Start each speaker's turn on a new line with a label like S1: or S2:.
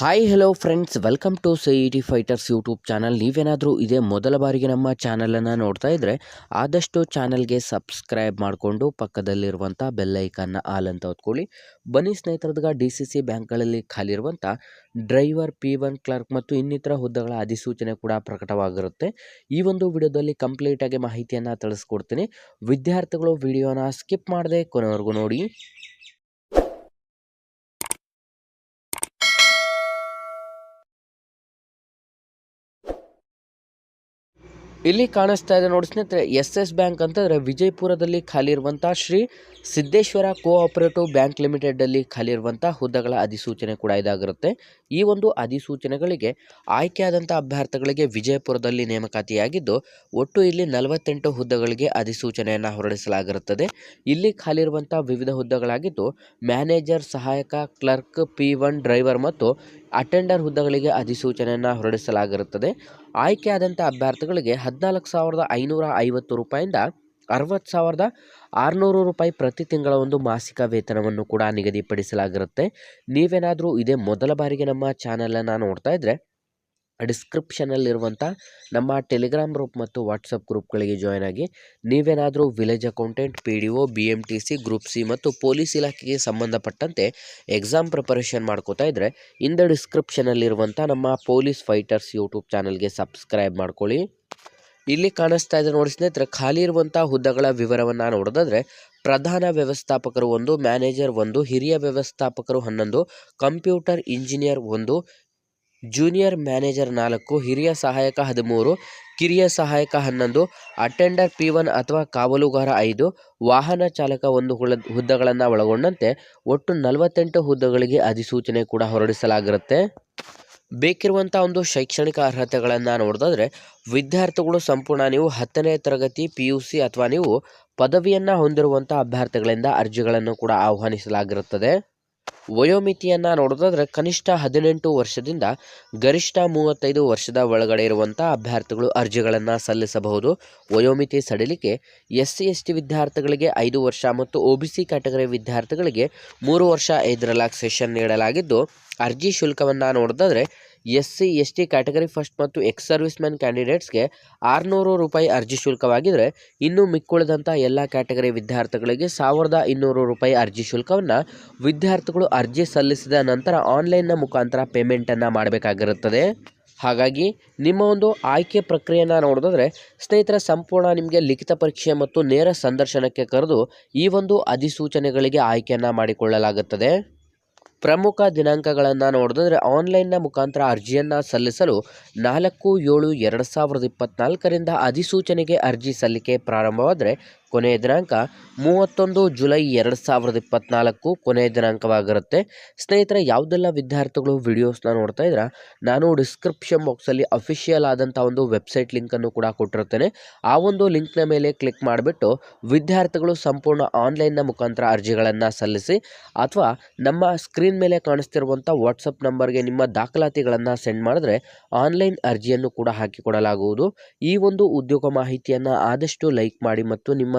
S1: Hi hello friends welcome to C E T fighters YouTube channel ನೀವೇನಾದರೂ ಇದೇ ಮೊದಲ ಬಾರಿಗೆ ನಮ್ಮ ಚಾನಲನ್ನು ನೋಡ್ತಾ ಇದ್ದರೆ ಆದಷ್ಟು ಚಾನಲ್ಗೆ ಸಬ್ಸ್ಕ್ರೈಬ್ ಮಾಡಿಕೊಂಡು ಪಕ್ಕದಲ್ಲಿರುವಂಥ ಬೆಲ್ಲೈಕನ್ನ ಆಲ್ ಅಂತ ಹೊತ್ಕೊಳ್ಳಿ ಬನ್ನಿ ಸ್ನೇಹಿತರದಾಗ ಡಿ ಸಿ ಸಿ ಬ್ಯಾಂಕ್ಗಳಲ್ಲಿ ಖಾಲಿ ಇರುವಂಥ ಡ್ರೈವರ್ ಪಿ ಒನ್ ಕ್ಲರ್ಕ್ ಮತ್ತು ಇನ್ನಿತರ ಹುದ್ದೆಗಳ ಅಧಿಸೂಚನೆ ಕೂಡ ಪ್ರಕಟವಾಗಿರುತ್ತೆ. ಈ ಒಂದು ವಿಡಿಯೋದಲ್ಲಿ ಕಂಪ್ಲೀಟಾಗಿ ಮಾಹಿತಿಯನ್ನು ತಿಳಿಸ್ಕೊಡ್ತೀನಿ. ವಿದ್ಯಾರ್ಥಿಗಳು ವಿಡಿಯೋನ ಸ್ಕಿಪ್ ಮಾಡದೆ ಕೊನೆವರೆಗೂ ನೋಡಿ. ಇಲ್ಲಿ ಕಾಣಿಸ್ತಾ ಇದೆ ನೋಡಿ ಸ್ನೇಹಿತರೆ ಎಸ್ ಎಸ್ ಬ್ಯಾಂಕ್ ಅಂತಂದರೆ ವಿಜಯಪುರದಲ್ಲಿ ಖಾಲಿ ಇರುವಂಥ ಶ್ರೀ ಸಿದ್ದೇಶ್ವರ ಕೋಆಪರೇಟಿವ್ ಬ್ಯಾಂಕ್ ಲಿಮಿಟೆಡಲ್ಲಿ ಖಾಲಿ ಇರುವಂಥ ಹುದ್ದೆಗಳ ಅಧಿಸೂಚನೆ ಕೂಡ ಇದಾಗಿರುತ್ತೆ. ಈ ಒಂದು ಅಧಿಸೂಚನೆಗಳಿಗೆ ಆಯ್ಕೆಯಾದಂಥ ಅಭ್ಯರ್ಥಿಗಳಿಗೆ ವಿಜಯಪುರದಲ್ಲಿ ನೇಮಕಾತಿಯಾಗಿದ್ದು, ಒಟ್ಟು ಇಲ್ಲಿ ನಲವತ್ತೆಂಟು ಹುದ್ದೆಗಳಿಗೆ ಅಧಿಸೂಚನೆಯನ್ನು ಹೊರಡಿಸಲಾಗಿರುತ್ತದೆ. ಇಲ್ಲಿ ಖಾಲಿ ಇರುವಂಥ ವಿವಿಧ ಹುದ್ದೆಗಳಾಗಿದ್ದು, ಮ್ಯಾನೇಜರ್, ಸಹಾಯಕ, ಕ್ಲರ್ಕ್, ಪಿ ಡ್ರೈವರ್ ಮತ್ತು ಅಟೆಂಡರ್ ಹುದ್ದೆಗಳಿಗೆ ಅಧಿಸೂಚನೆಯನ್ನು ಹೊರಡಿಸಲಾಗಿರುತ್ತದೆ. ಆಯ್ಕೆಯಾದಂಥ ಅಭ್ಯರ್ಥಿಗಳಿಗೆ ಹದಿನಾಲ್ಕು ಸಾವಿರದ ಐನೂರ ಐವತ್ತು ರೂಪಾಯಿಂದ ಅರವತ್ತು ಸಾವಿರದ ಆರುನೂರು ರೂಪಾಯಿ ಪ್ರತಿ ತಿಂಗಳ ಒಂದು ಮಾಸಿಕ ವೇತನವನ್ನು ಕೂಡ ನಿಗದಿಪಡಿಸಲಾಗಿರುತ್ತೆ. ನೀವೇನಾದರೂ ಇದೇ ಮೊದಲ ಬಾರಿಗೆ ನಮ್ಮ ಚಾನಲನ್ನು ನೋಡ್ತಾ ಇದ್ದರೆ ಡಿಸ್ಕ್ರಿಪ್ಷನಲ್ಲಿರುವಂಥ ನಮ್ಮ ಟೆಲಿಗ್ರಾಮ್ ಗ್ರೂಪ್ ಮತ್ತು ವಾಟ್ಸಪ್ ಗ್ರೂಪ್ಗಳಿಗೆ ಜಾಯ್ನ್ ಆಗಿ ನೀವೇನಾದರೂ village accountant P D O B M T C group C ಮತ್ತು ಪೊಲೀಸ್ ಇಲಾಖೆಗೆ ಸಂಬಂಧಪಟ್ಟಂತೆ ಎಕ್ಸಾಮ್ ಪ್ರಿಪರೇಷನ್ ಮಾಡ್ಕೋತಾ ಇದ್ದರೆ ಇಂದ ಡಿಸ್ಕ್ರಿಪ್ಷನಲ್ಲಿರುವಂಥ ನಮ್ಮ ಪೊಲೀಸ್ ಫೈಟರ್ಸ್ ಯೂಟ್ಯೂಬ್ ಚಾನಲ್ಗೆ ಸಬ್ಸ್ಕ್ರೈಬ್ ಮಾಡ್ಕೊಳ್ಳಿ. ಇಲ್ಲಿ ಕಾಣಿಸ್ತಾ ಇದೆ ನೋಡಿ ಸ್ನೇಹಿತರೆ, ಖಾಲಿ ಇರುವಂಥ ಹುದ್ದೆಗಳ ವಿವರವನ್ನು ನೋಡೋದಾದರೆ ಪ್ರಧಾನ ವ್ಯವಸ್ಥಾಪಕರು ಒಂದು ಮ್ಯಾನೇಜರ್ ಒಂದು, ಹಿರಿಯ ವ್ಯವಸ್ಥಾಪಕರು ಹನ್ನೊಂದು ಕಂಪ್ಯೂಟರ್ ಇಂಜಿನಿಯರ್ ಒಂದು ಜೂನಿಯರ್ ಮ್ಯಾನೇಜರ್ ನಾಲ್ಕು, ಹಿರಿಯ ಸಹಾಯಕ ಹದಿಮೂರು, ಕಿರಿಯ ಸಹಾಯಕ ಹನ್ನೊಂದು, ಅಟೆಂಡರ್ ಪಿ ಒನ್ ಅಥವಾ ಕಾವಲುಗಾರ ಐದು, ವಾಹನ ಚಾಲಕ ಒಂದು ಹುದ್ದೆಗಳನ್ನು ಒಳಗೊಂಡಂತೆ ಒಟ್ಟು ನಲವತ್ತೆಂಟು ಹುದ್ದೆಗಳಿಗೆ ಅಧಿಸೂಚನೆ ಕೂಡ ಹೊರಡಿಸಲಾಗಿರುತ್ತೆ. ಬೇಕಿರುವಂಥ ಒಂದು ಶೈಕ್ಷಣಿಕ ಅರ್ಹತೆಗಳನ್ನು ನೋಡಿದ್ರೆ ವಿದ್ಯಾರ್ಥಿಗಳು ಸಂಪೂರ್ಣ ನೀವು ಹತ್ತನೇ ತರಗತಿ, ಪಿ ಯು ಸಿ ಅಥವಾ ನೀವು ಪದವಿಯನ್ನು ಹೊಂದಿರುವಂಥ ಅಭ್ಯರ್ಥಿಗಳಿಂದ ಅರ್ಜಿಗಳನ್ನು ಕೂಡ ಆಹ್ವಾನಿಸಲಾಗಿರುತ್ತದೆ. ವಯೋಮಿತಿಯನ್ನು ನೋಡೋದಾದ್ರೆ ಕನಿಷ್ಠ ಹದಿನೆಂಟು ವರ್ಷದಿಂದ ಗರಿಷ್ಠ ಮೂವತ್ತೈದು ವರ್ಷದ ಒಳಗಡೆ ಇರುವಂಥ ಅಭ್ಯರ್ಥಿಗಳು ಅರ್ಜಿಗಳನ್ನು ಸಲ್ಲಿಸಬಹುದು. ವಯೋಮಿತಿ ಸಡಿಲಿಕೆ ಎಸ್ ಸಿ ಎಸ್ ಟಿ ವಿದ್ಯಾರ್ಥಿಗಳಿಗೆ ಐದು ವರ್ಷ ಮತ್ತು ಒ ಬಿ ಸಿ ಕ್ಯಾಟಗರಿ ವಿದ್ಯಾರ್ಥಿಗಳಿಗೆ ಮೂರು ವರ್ಷ ಐದು ರಿಲ್ಯಾಕ್ಸೇಷನ್ ನೀಡಲಾಗಿದ್ದು, ಅರ್ಜಿ ಶುಲ್ಕವನ್ನು ನೋಡೋದಾದ್ರೆ S C S T category first ಮತ್ತು ಎಕ್ಸ್ ಸರ್ವಿಸ್ ಮ್ಯಾನ್ ಕ್ಯಾಂಡಿಡೇಟ್ಸ್ಗೆ ಆರುನೂರು ರೂಪಾಯಿ ಅರ್ಜಿ ಶುಲ್ಕವಾಗಿದ್ದರೆ ಇನ್ನು ಮಿಕ್ಕುಳಿದಂಥ ಎಲ್ಲ ಕ್ಯಾಟಗರಿ ವಿದ್ಯಾರ್ಥಿಗಳಿಗೆ ಸಾವಿರದ ಇನ್ನೂರು ರೂಪಾಯಿ ಅರ್ಜಿ ಶುಲ್ಕವನ್ನು ವಿದ್ಯಾರ್ಥಿಗಳು ಅರ್ಜಿ ಸಲ್ಲಿಸಿದ ನಂತರ ಆನ್ಲೈನ್ನ ಮುಖಾಂತರ ಪೇಮೆಂಟನ್ನು ಮಾಡಬೇಕಾಗಿರುತ್ತದೆ. ಹಾಗಾಗಿ ನಿಮ್ಮ ಒಂದು ಆಯ್ಕೆ ಪ್ರಕ್ರಿಯೆಯನ್ನು ನೋಡೋದಾದರೆ ಸ್ನೇಹಿತರ, ಸಂಪೂರ್ಣ ನಿಮಗೆ ಲಿಖಿತ ಪರೀಕ್ಷೆ ಮತ್ತು ನೇರ ಸಂದರ್ಶನಕ್ಕೆ ಕರೆದು ಈ ಒಂದು ಅಧಿಸೂಚನೆಗಳಿಗೆ ಆಯ್ಕೆಯನ್ನು ಮಾಡಿಕೊಳ್ಳಲಾಗುತ್ತದೆ. ಪ್ರಮುಖ ದಿನಾಂಕಗಳನ್ನು ನೋಡಿದ್ರೆ ಆನ್ಲೈನ್ನ ಮುಖಾಂತರ ಅರ್ಜಿಯನ್ನು ಸಲ್ಲಿಸಲು ನಾಲ್ಕು ಏಳು ಎರಡು ಸಾವಿರದ ಇಪ್ಪತ್ತ್ನಾಲ್ಕರಿಂದ ಅಧಿಸೂಚನೆಗೆ ಅರ್ಜಿ ಸಲ್ಲಿಕೆ ಪ್ರಾರಂಭವಾದರೆ ಕೊನೆಯ ದಿನಾಂಕ ಮೂವತ್ತೊಂದು ಜುಲೈ ಎರಡು ಸಾವಿರದ ಇಪ್ಪತ್ತ್ನಾಲ್ಕು ಕೊನೆಯ ದಿನಾಂಕವಾಗಿರುತ್ತೆ. ಸ್ನೇಹಿತರೆ, ಯಾವುದೆಲ್ಲ ವಿದ್ಯಾರ್ಥಿಗಳು ವಿಡಿಯೋಸ್ನ ನೋಡ್ತಾ ಇದ್ರೆ ನಾನು ಡಿಸ್ಕ್ರಿಪ್ಷನ್ ಬಾಕ್ಸಲ್ಲಿ ಅಫಿಷಿಯಲ್ ಆದಂಥ ಒಂದು ವೆಬ್ಸೈಟ್ ಲಿಂಕನ್ನು ಕೂಡ ಕೊಟ್ಟಿರ್ತೇನೆ ಆ ಒಂದು ಲಿಂಕ್ನ ಮೇಲೆ ಕ್ಲಿಕ್ ಮಾಡಿಬಿಟ್ಟು ವಿದ್ಯಾರ್ಥಿಗಳು ಸಂಪೂರ್ಣ ಆನ್ಲೈನ್ನ ಮುಖಾಂತರ ಅರ್ಜಿಗಳನ್ನು ಸಲ್ಲಿಸಿ, ಅಥವಾ ನಮ್ಮ ಸ್ಕ್ರೀನ್ ಮೇಲೆ ಕಾಣಿಸ್ತಿರುವಂಥ ವಾಟ್ಸಪ್ ನಂಬರ್ಗೆ ನಿಮ್ಮ ದಾಖಲಾತಿಗಳನ್ನು ಸೆಂಡ್ ಮಾಡಿದ್ರೆ ಆನ್ಲೈನ್ ಅರ್ಜಿಯನ್ನು ಕೂಡ ಹಾಕಿಕೊಡಲಾಗುವುದು. ಈ ಒಂದು ಉದ್ಯೋಗ ಮಾಹಿತಿಯನ್ನು ಆದಷ್ಟು ಲೈಕ್ ಮಾಡಿ ಮತ್ತು ನಿಮ್ಮ